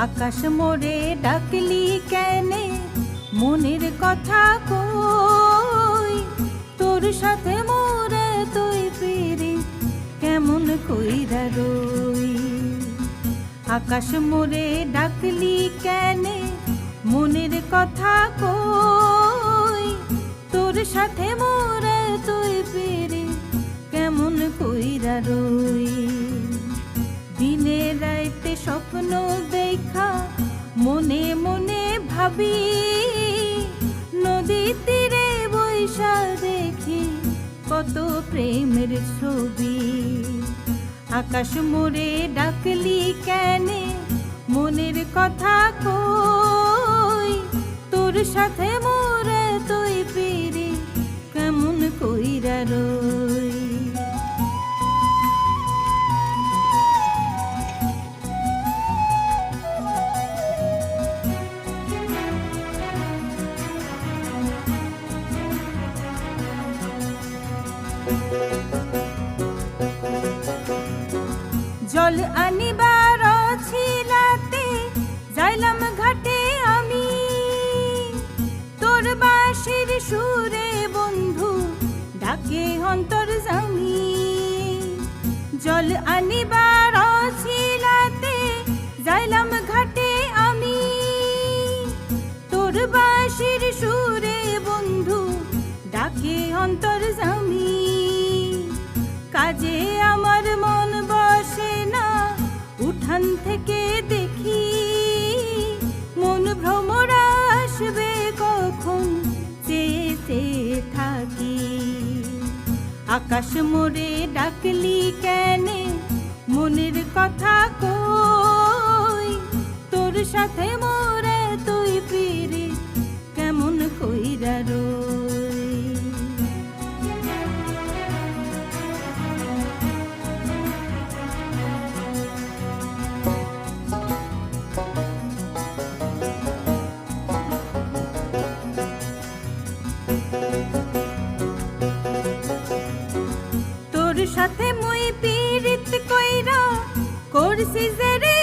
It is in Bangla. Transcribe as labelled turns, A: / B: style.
A: আকাশ মোরে ডাকলি কেনে? মনের কথা কই? তোর সাথে মোরে তুই পেরে কেমন কইরা রই? আকাশ মোরে ডাকলি কেনে? মনের কথা কই? তোর সাথে মোরে তুই পেরে কেমন কইরা রই? দিনে রাইতে স্বপ্ন দেখা মনে মনে ভাবি, নদী তীরে বৈশা দেখি, কত প্রেমের ছবি। আকাশ মোরে ডাকলি কেনে, মনের কথা কই, তোর সাথে মোরে জল আনিবার ছিলাতে যাইলাম ঘাটে আমি। তোর বাঁশির সুরে বন্ধু ডাকে অন্তর জামি জল আনিবার ছিলাতে যাইলাম ঘাটে আমি। তোর বাঁশির সুরে বন্ধু ডাকে অন্তর জামি কাজে আমার মন বসে না। উঠান থেকে দেখি মন ভ্রমর আসবে কখন চেয়ে থাকি। আকাশ মোড়ে ডাকলি কেনে মনের কথা কই তোর সাথে মই পীড়িত কইরা করছি যে রে